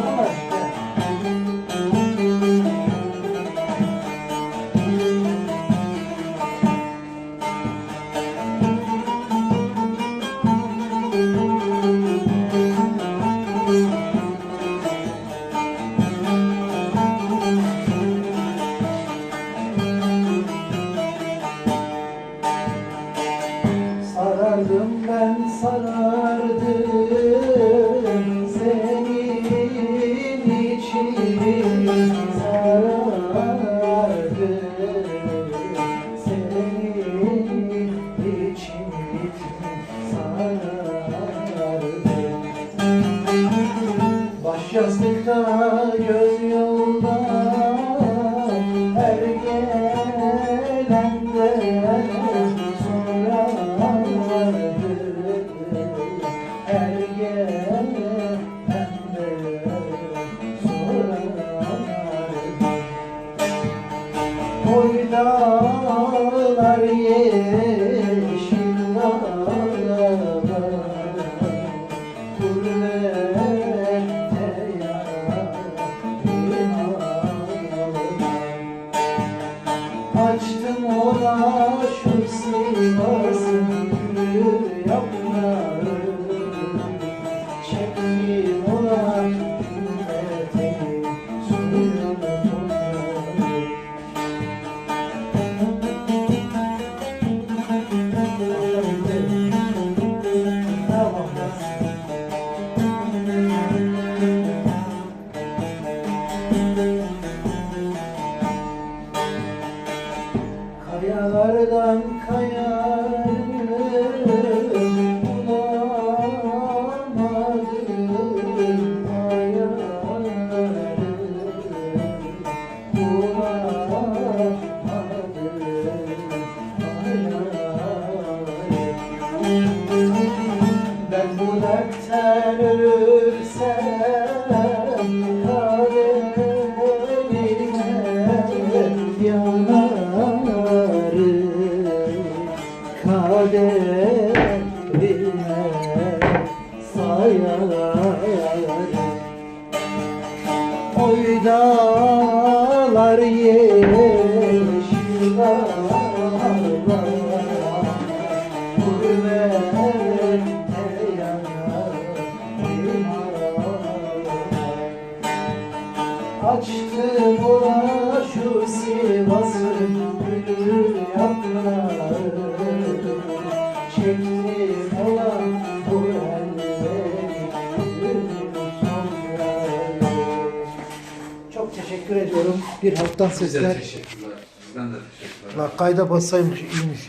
Thank you. Baş yastıkta göz yolda her gelende sorardı her gelende sorardı Oynalar Açtım ona şu Sivas'ın gülü yaprağı Kayalardan kayarım bulamadım ayarım ben bu dertten ölürsem Kaderime sayarım Oy dağlar yeşil dağlar Açtım ona şu Sivas'ın Çok teşekkür ediyorum. Bir halktan sesler. teşekkürler. Bizden de teşekkürler. La kayda bassaymış iyiymiş.